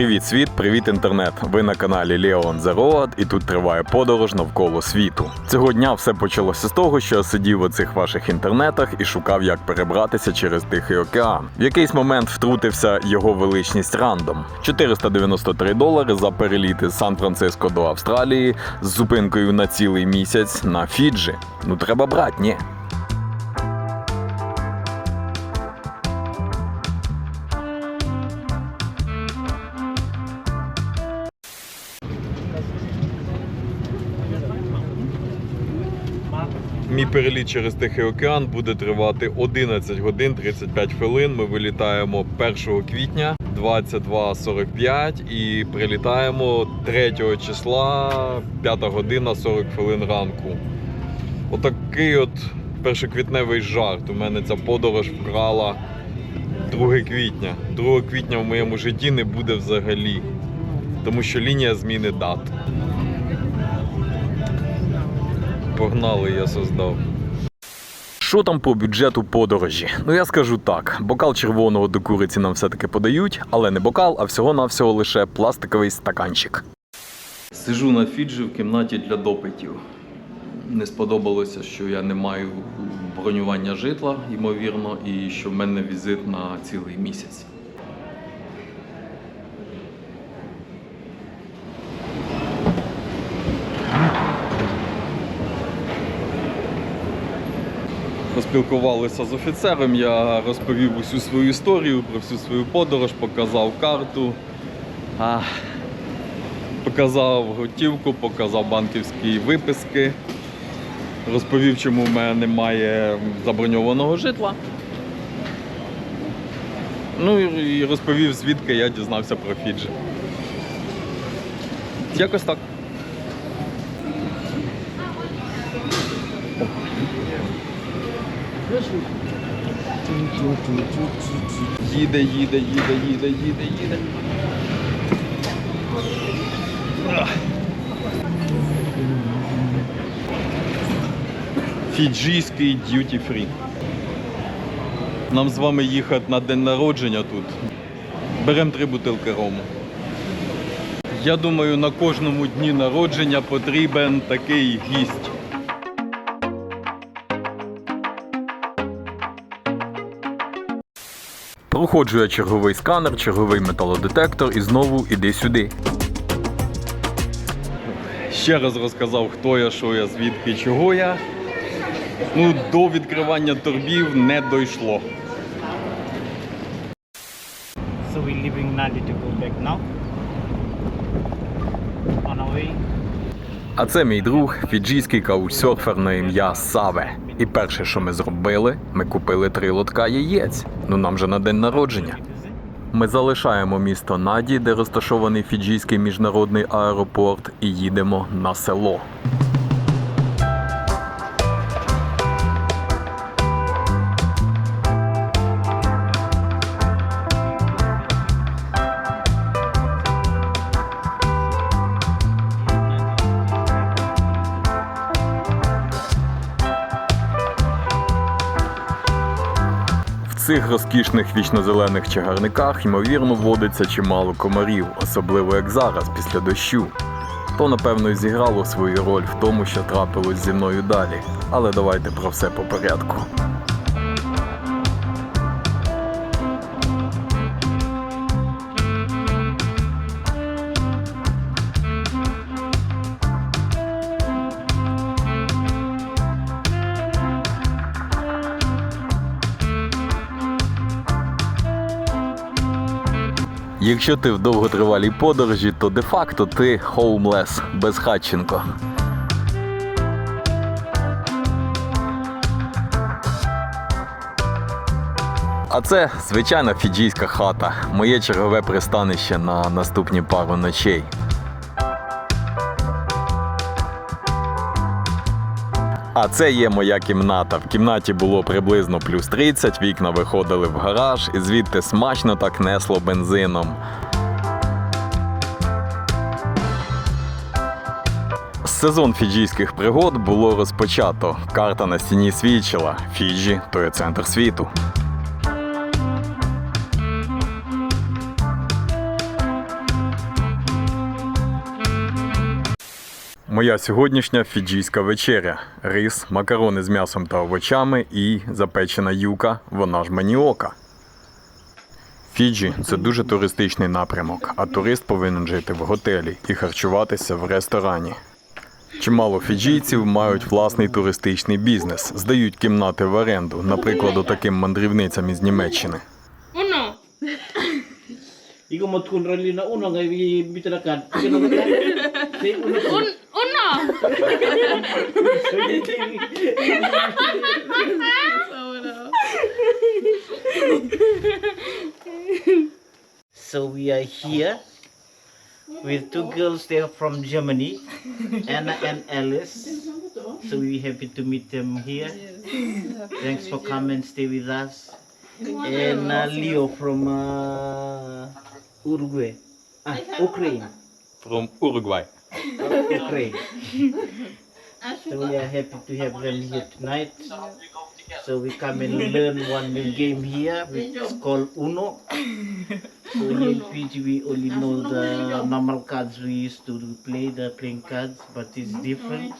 Привіт, світ, привіт, інтернет. Ви на каналі Leon The Road, і тут триває подорож навколо світу. Цього дня все почалося з того, що я сидів у цих ваших інтернетах і шукав, як перебратися через Тихий океан. В якийсь момент втрутився його величність рандом. 493 долари за переліти з Сан-Франциско до Австралії з зупинкою на цілий місяць на Фіджі. Ну треба брати, ні. Мій переліт через Тихий океан буде тривати 11 годин 35 хвилин. Ми вилітаємо 1 квітня 22.45 і прилітаємо 3 числа 5 година 40 хвилин ранку. Отакий от першоквітневий жарт. У мене ця подорож вкрала 2 квітня. 2 квітня в моєму житті не буде взагалі, тому що лінія зміни дат. Погнали, я создав. Що там по бюджету подорожі? Ну я скажу так: бокал червоного до куриці нам все-таки подають, але не бокал, а всього-навсього лише пластиковий стаканчик. Сижу на Фіджі в кімнаті для допитів. Не сподобалося, що я не маю бронювання житла, ймовірно, і що в мене візит на цілий місяць. Поспілкувалися з офіцером, я розповів усю свою історію про всю свою подорож, показав карту, показав готівку, показав банківські виписки, розповів, чому в мене немає заброньованого житла. Ну і розповів, звідки я дізнався про Фіджі. Якось так. Їде, їде, їде, їде, їде, їде. Фіджійський д'юті фрі. Нам з вами їхати на день народження тут. Беремо три бутилки рому. Я думаю, на кожному дні народження потрібен такий гість. Проходжу я черговий сканер, черговий металодетектор і знову іди сюди. Ще раз розказав, хто я, що я, звідки, чого я. Ну, до відкривання торбів не дійшло. So we're leaving Nadi to go back now. А це мій друг, фіджійський каучсерфер на ім'я Саве. І перше, що ми зробили, ми купили три лотка яєць. Ну нам же на день народження. Ми залишаємо місто Наді, де розташований фіджійський міжнародний аеропорт, і їдемо на село. Цих розкішних вічнозелених чагарниках, ймовірно, водиться чимало комарів, особливо як зараз, після дощу. То, напевно, і зіграло свою роль в тому, що трапилось зі мною далі. Але давайте про все по порядку. Якщо ти в довготривалій подорожі, то де-факто ти хоумлес, безхатченко. А це звичайна фіджійська хата, моє чергове пристанище на наступні пару ночей. А це є моя кімната. В кімнаті було приблизно плюс 30, вікна виходили в гараж, і звідти смачно так несло бензином. Сезон фіджійських пригод було розпочато. Карта на стіні свідчила: Фіджі то є центр світу. Моя сьогоднішня фіджійська вечеря: рис, макарони з м'ясом та овочами і запечена юка, вона ж маніока. Фіджі це дуже туристичний напрямок, а турист повинен жити в готелі і харчуватися в ресторані. Чимало фіджійців мають власний туристичний бізнес, здають кімнати в оренду, наприклад, таким мандрівницям із Німеччини. Uno. Ikaw mo tukun rally na una nga ibitarakan. Kino ka ta? Say una ko. Un, uno. So we are here with two girls. They are from Germany, Anna and Alice. So we're happy to meet them here. Thanks for coming and stay with us. And uh, Leo from uh, Uruguay. Ah, Ukraine. From Uruguay. Ukraine. So we are happy to have them here tonight. So we come and learn one new game here, which is called Uno. So in Fiji we only know the normal cards we used to play, the playing cards, but it's different.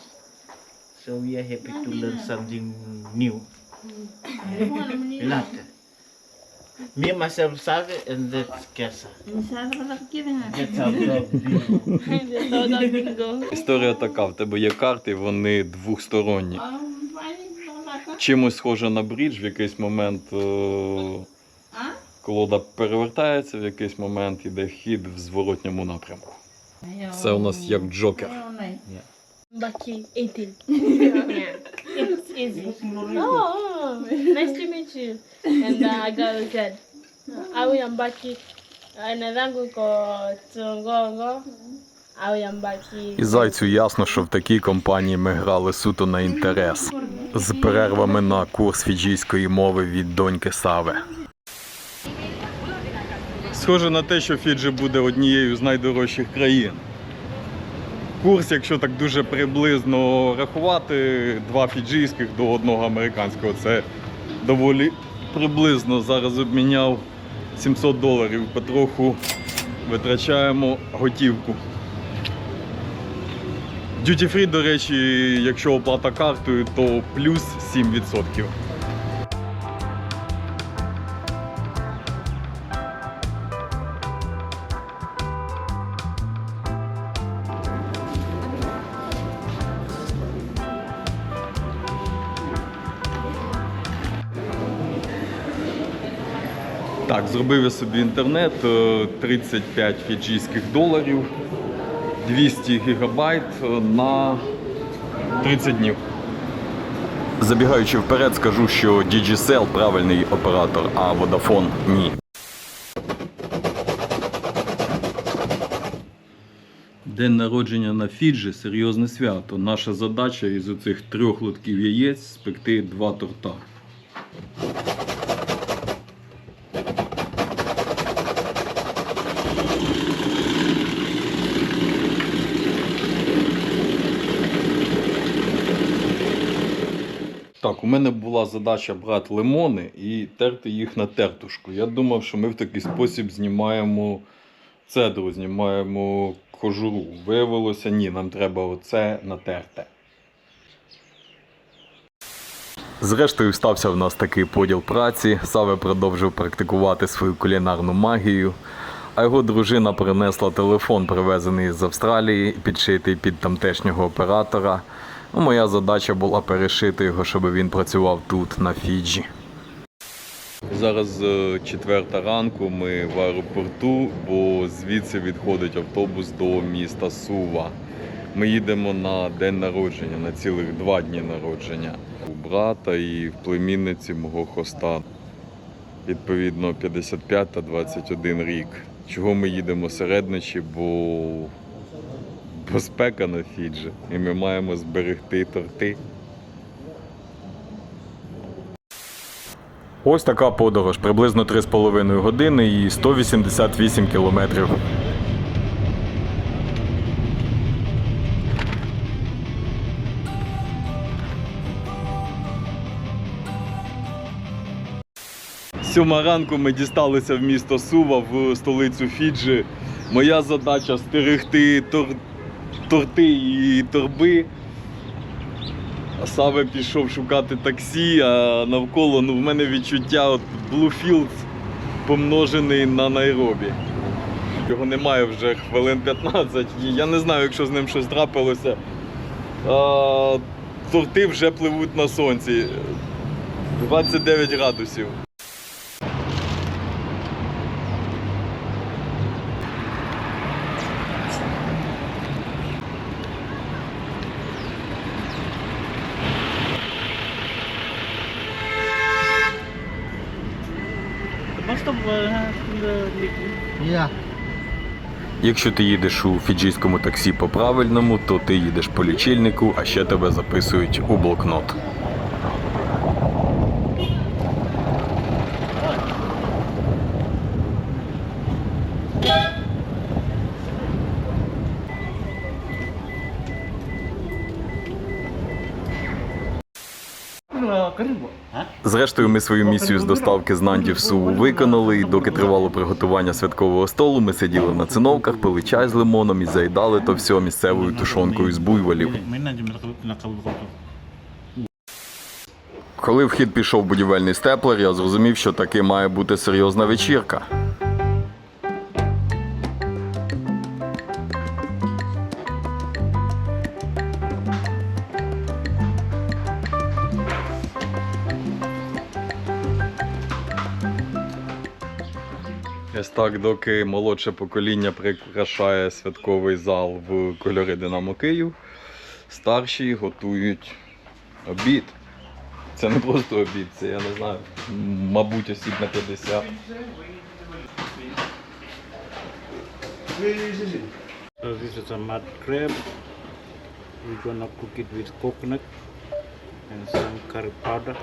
So we are happy to learn something new. Not. Me myself Save and that's Kesa. That's our. Bingo. Історія така: в тебе є карти, вони двохсторонні. Чимось схоже на брідж, в якийсь момент е, колода перевертається, в якийсь момент іде хід в зворотньому напрямку. Це у нас як джокер. Baki 18. yeah. It's easy. oh, nice to meet you. And uh, I got a kid. Awi Mbaki. Jina langu ko Tungongo. Awi Mbaki. І зайцю ясно, що в такій компанії ми грали суто на інтерес з перервами на курс фіджійської мови від доньки Сави. Схоже на те, що Фіджі буде однією з найдорожчих країн. Курс, якщо так дуже приблизно рахувати, два фіджійських до одного американського. Це доволі приблизно. Зараз обміняв 700 доларів, потроху витрачаємо готівку. Duty free, до речі, якщо оплата картою, то плюс 7%. Так, зробив я собі інтернет, е, 35 фіджійських доларів, 200 гігабайт е, на 30 днів. Забігаючи вперед, скажу, що Digicel правильний оператор, а Vodafone ні. День народження на Фіджі серйозне свято. Наша задача із оцих трьох лотків яєць спекти два торта. Так, у мене була задача брати лимони і терти їх на тертушку. Я думав, що ми в такий спосіб знімаємо цедру, знімаємо кожуру. Виявилося, ні, нам треба оце натерте. Зрештою, стався в нас такий поділ праці. Саве продовжив практикувати свою кулінарну магію, а його дружина принесла телефон, привезений з Австралії, підшитий під тамтешнього оператора. Ну, Моя задача була перешити його, щоб він працював тут, на Фіджі. Зараз е, четверта ранку. Ми в аеропорту, бо звідси відходить автобус до міста Сува. Ми їдемо на день народження, на цілих два дні народження у брата і в племінниці мого хоста. Відповідно, 55 та 21 рік. Чого ми їдемо середничі, бо безпека на Фіджі, і ми маємо зберегти торти. Ось така подорож, приблизно 3,5 години і 188 кілометрів. Сьома ранку ми дісталися в місто Сува в столицю Фіджі. Моя задача стерегти тор... торти і торби. Саме пішов шукати таксі, а навколо ну, в мене відчуття от Bluefields помножений на Найробі. Його немає вже хвилин 15. Я не знаю, якщо з ним щось трапилося. А, торти вже пливуть на сонці. 29 градусів. Uh, the Yeah. Якщо ти їдеш у фіджійському таксі по правильному, то ти їдеш по лічильнику, а ще тебе записують у блокнот. Зрештою, ми свою місію з доставки з Нанді в Суву виконали, і доки тривало приготування святкового столу, ми сиділи на циновках, пили чай з лимоном і заїдали то все місцевою тушонкою з буйволів. Коли в хід пішов будівельний степлер, я зрозумів, що таки має бути серйозна вечірка. Ось так, доки молодше покоління прикрашає святковий зал в кольори Динамо Київ, старші готують обід. Це не просто обід, це я не знаю. Мабуть, осіб на 50. So this is a mud crab. We're gonna cook it with coconut and some curry powder.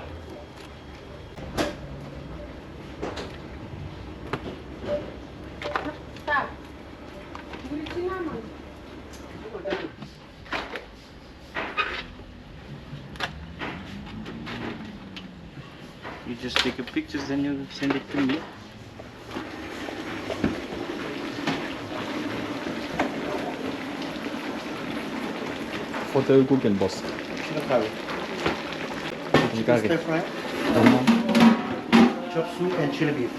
düzenliyor gibi seni beklemeyin. Fotoğrafı Google Boss. Şunu kahve. Şunu kahve. Tamam. Chop suey and chili beef.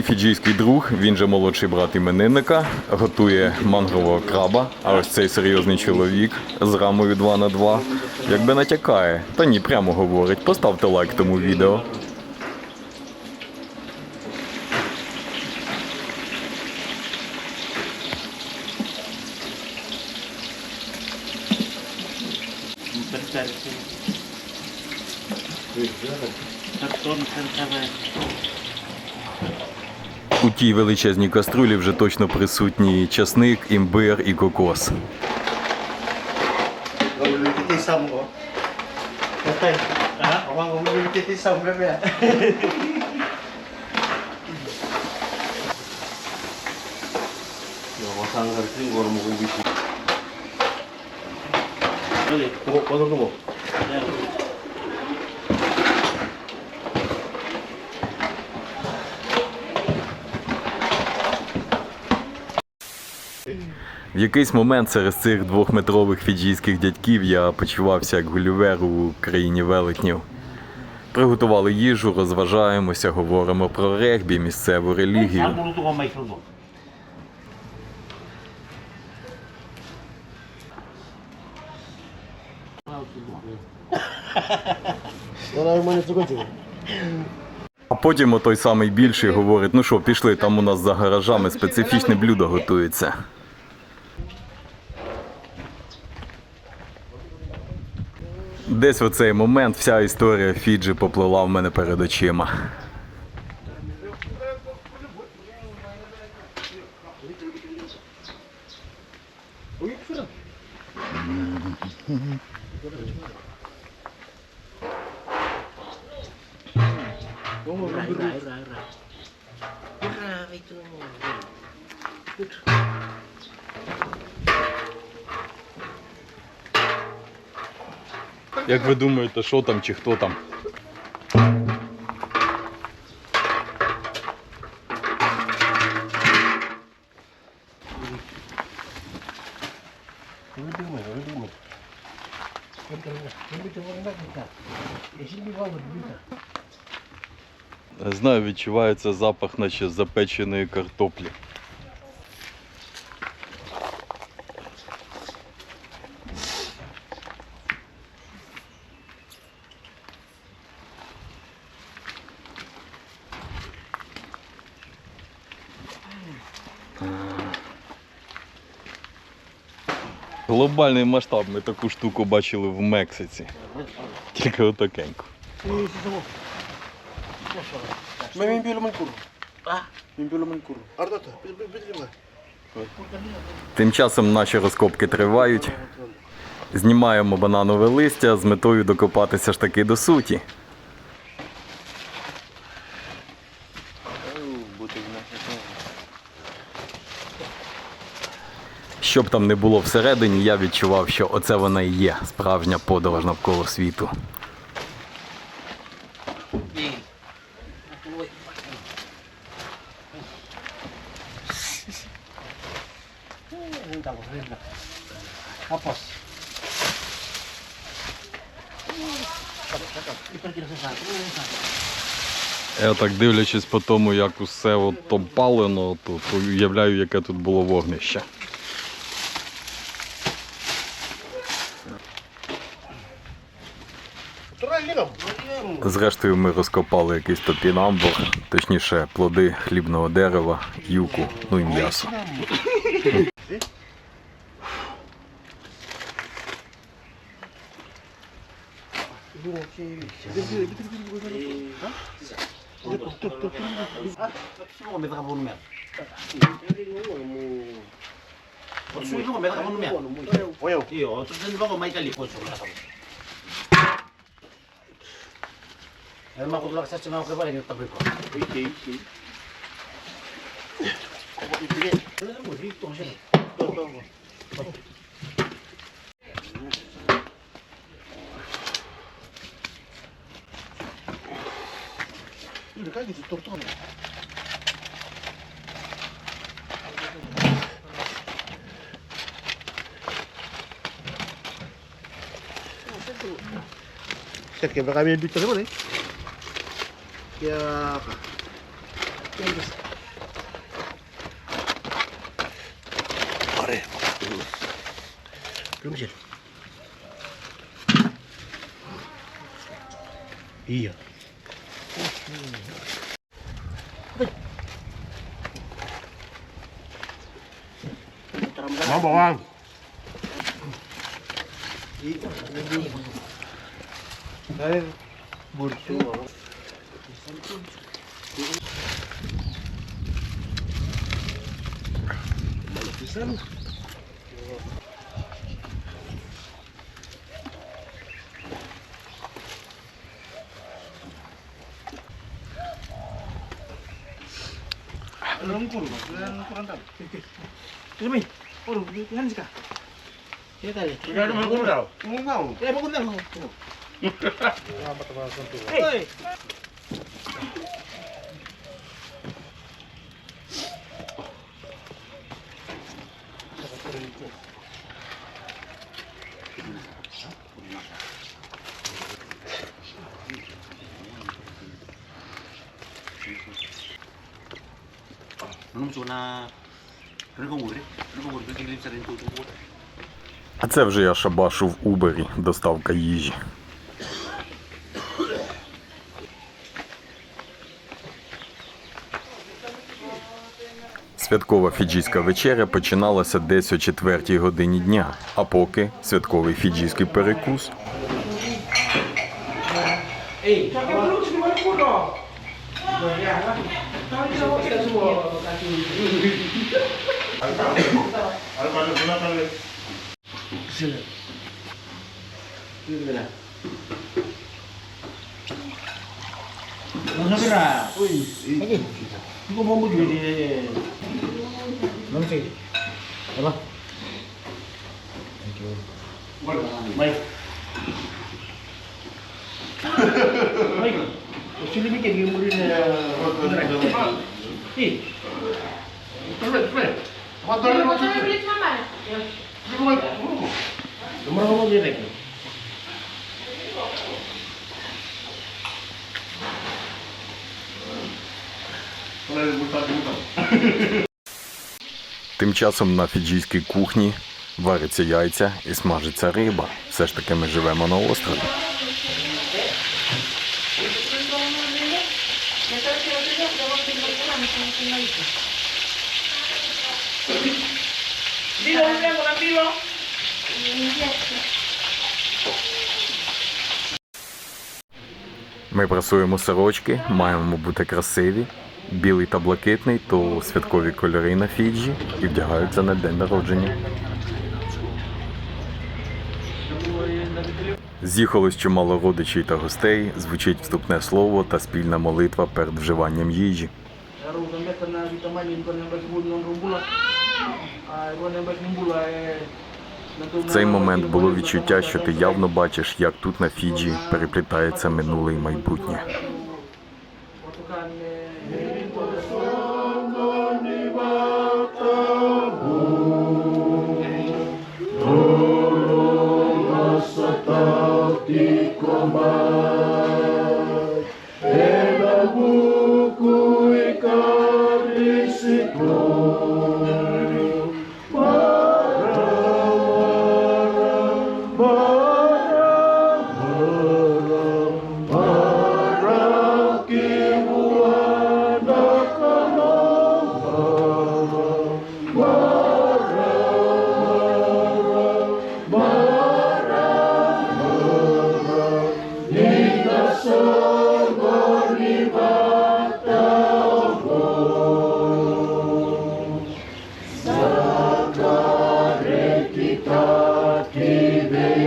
Мій фіджійський друг, він же молодший брат іменинника, готує мангрового краба, а ось цей серйозний чоловік з рамою 2 на 2 якби натякає, та ні, прямо говорить, поставте лайк тому відео. Bentar. Тій величезній каструлі вже точно присутні часник, імбир і кокос. В якийсь момент серед цих двохметрових фіджійських дядьків я почувався як гулівер у країні велетнів. Приготували їжу, розважаємося, говоримо про регбі, місцеву релігію. А потім отой самий більший говорить: ну що, пішли, там у нас за гаражами специфічне блюдо готується. Десь в цей момент вся історія Фіджі поплила в мене перед очима. Ура, ура, ура. Ура, Як ви думаєте, що там чи хто там? Не знаю, відчувається запах, наче запеченої картоплі. Глобальний масштаб. Ми таку штуку бачили в Мексиці. Тільки отакеньку. Mimpiolo man kuro. Ardata. Тим часом наші розкопки тривають. Знімаємо бананове листя з метою докопатися ж таки до суті. Щоб там не було всередині, я відчував, що оце вона і є справжня подорож навколо світу. Я так дивлячись по тому, як усе от обпалено, то уявляю, яке тут було вогнище. Зрештою, ми розкопали якийсь топінамбур, точніше, плоди хлібного дерева, юку, ну і м'ясо. Semua meter kapun mer. Otsu itu meter kapun mer. Oyo. Iyo, Ano Alam mo, kukulak sa sumaw ka ba, hindi tabi ko. Okay, okay. Ibigay. Wala mo, dito siya. Ito, ito mo. Yürü kay gidip durdu onu. Şirket bakabilir bir tane eh. var ya. Kaya ka. Pare. Belum sih. Iya. Rungkul, kurang tahu. Ilmi, orang kan sih kak? Kita tali. Kita ada mengurung tahu. Mengurung tahu. Ya mengurung tahu. Hei. А це вже я шабашу в Убері, доставка їжі. Святкова фіджійська вечеря починалася десь о 4 годині дня, а поки святковий фіджійський перекус. আর মানে গুণা করবে ছেলে দিবে না নসরা ওই তুই মম্বু দিবি নমস্তে বাবা thank you ball bye Baik. Sini bikin dia murid. Eh. Correct, correct. Lagi. Тим часом на фіджійській кухні варяться яйця і смажиться риба. Все ж таки ми живемо на острові. Ми прасуємо сорочки, маємо бути красиві. Білий та блакитний то святкові кольори на Фіджі і вдягаються на день народження. З'їхалось чимало родичів та гостей, звучить вступне слово та спільна молитва перед вживанням їжі. В цей момент було відчуття, що ти явно бачиш, як тут на Фіджі переплітається минуле і майбутнє.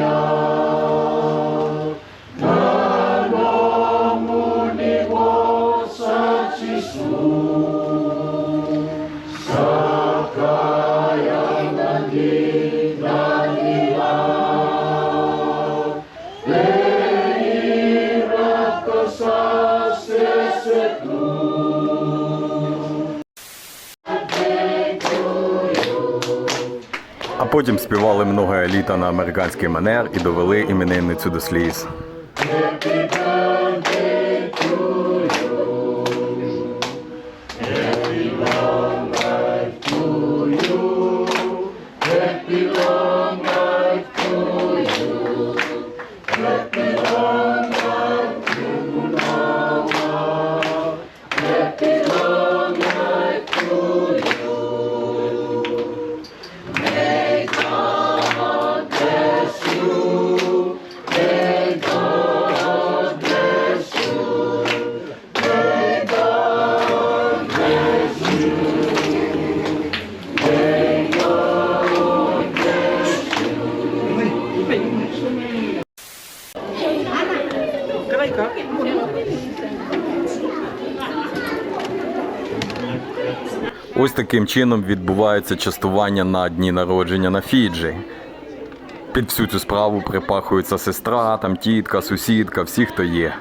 А потім співали много еліта на американський манер і довели іменинницю до сліз. Таким чином відбувається частування на дні народження на Фіджі. Під всю цю справу припахується сестра, там тітка, сусідка, всі, хто є.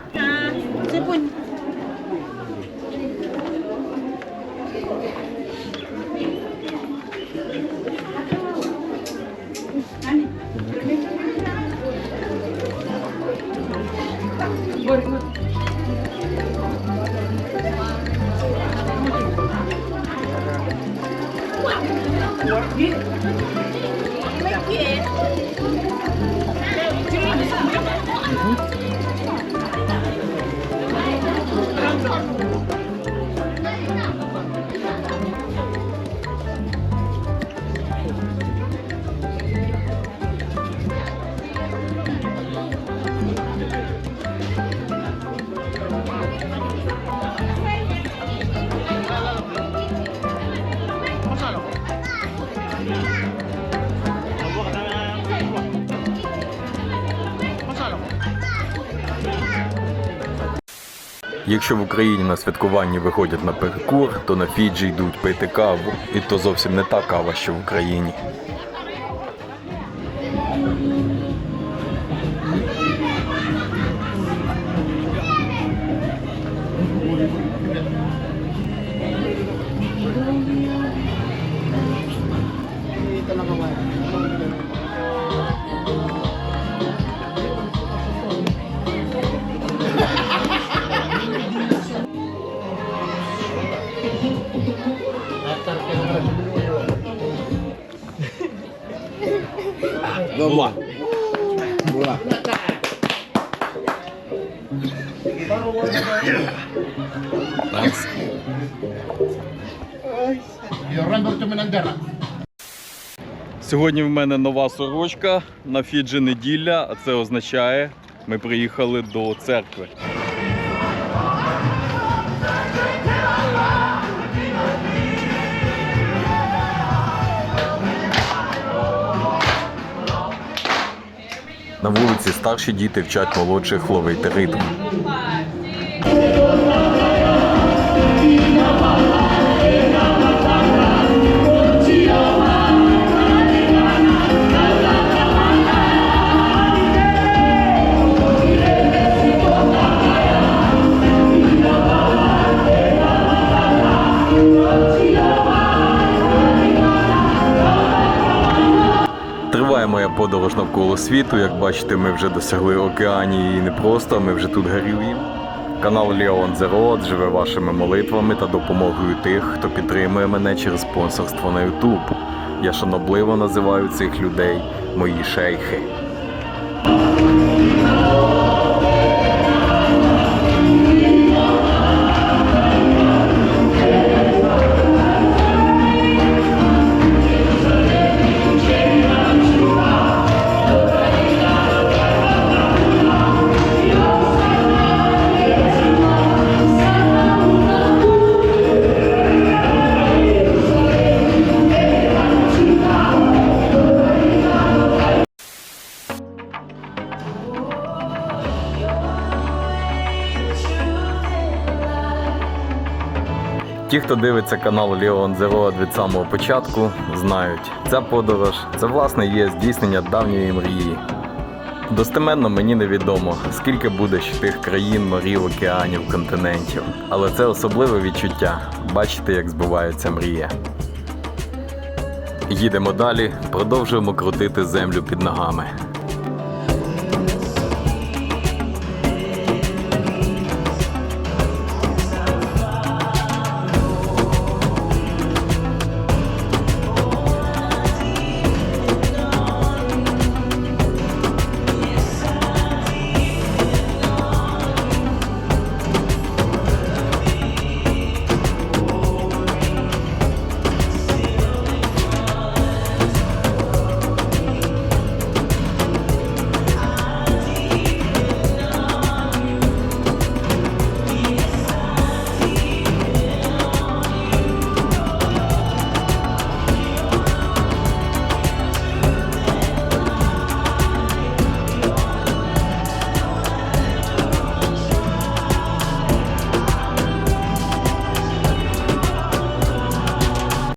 aqui. Якщо в Україні на святкуванні виходять на перекур, то на Фіджі йдуть пити каву, і то зовсім не та кава, що в Україні. Сьогодні в мене нова сорочка на Фіджі неділя, а це означає, ми приїхали до церкви. На вулиці старші діти вчать молодших ловити ритм. Подорож навколо світу. Як бачите, ми вже досягли океанії і не просто, ми вже тут горюємо. Канал The Road живе вашими молитвами та допомогою тих, хто підтримує мене через спонсорство на YouTube. Я шанобливо називаю цих людей мої шейхи. Ті, хто дивиться канал Leon The від самого початку, знають, ця подорож це власне є здійснення давньої мрії. Достеменно мені невідомо, скільки буде ще тих країн, морів, океанів, континентів. Але це особливе відчуття бачити, як збувається мрія. Їдемо далі, продовжуємо крутити землю під ногами.